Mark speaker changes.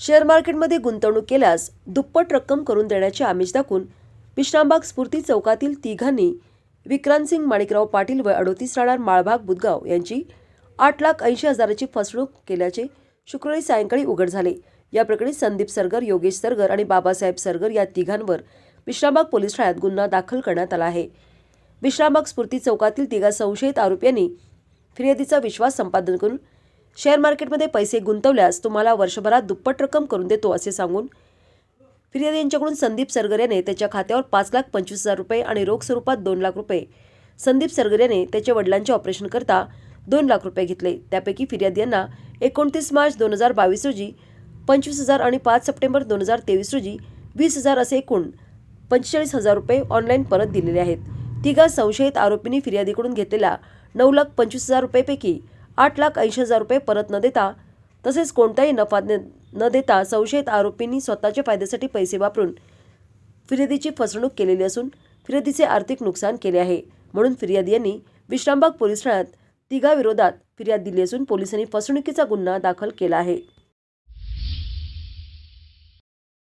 Speaker 1: Share मार्केटमध्ये गुंतवणूक केल्यास दुप्पट रक्कम करून देण्याचे आमिष दाखवून विश्रामबाग स्फूर्ती चौकातील तिघांनी विक्रांतसिंग माणिकराव पाटील व अडोतीस राहणार माळभाग बुदगाव यांची आठ लाख ऐंशी हजाराची फसवणूक केल्याचे शुक्रवारी सायंकाळी उघड झाले. या प्रकरणी संदीप सरगर योगेश सरगर आणि बाबासाहेब सरगर या तिघांवर विश्रामबाग पोलीस ठाण्यात गुन्हा दाखल करण्यात आला आहे. विश्रामबाग स्फूर्ती चौकातील तिघा संशयित आरोपींनी फिर्यादीचा विश्वास संपादन करून शेअर मार्केटमध्ये पैसे गुंतवल्यास तुम्हाला वर्षभरात दुप्पट रक्कम करून देतो असे सांगून फिर्यादी यांच्याकडून संदीप सरगर याने त्याच्या खात्यावर पाच लाख पंचवीस हजार रुपये आणि रोख स्वरूपात दोन लाख रुपये. संदीप सरगर याने त्याच्या वडिलांचे ऑपरेशन करता दोन लाख रुपये घेतले. त्यापैकी फिर्यादी यांना एकोणतीस मार्च दोन हजार बावीस रोजी पंचवीस हजार आणि पाच सप्टेंबर दोन हजार तेवीस रोजी वीस हजार असे एकूण पंचेचाळीस हजार रुपये ऑनलाईन परत दिलेले आहेत. तिघा संशयित आरोपींनी फिर्यादीकडून घेतलेल्या नऊ लाख पंचवीस हजार रुपयेपैकी आठ लाख ऐंशी हजार रुपये परत न देता तसेच कोणताही नफा न न देता संशयित आरोपींनी स्वतःच्या फायद्यासाठी पैसे वापरून फिर्यादीची फसवणूक केलेली असून फिर्यादीचे आर्थिक नुकसान केले आहे. म्हणून फिर्यादी यांनी विश्रामबाग पोलीस ठाण्यात तिघाविरोधात फिर्याद दिली असून पोलिसांनी फसवणुकीचा गुन्हा दाखल केला आहे.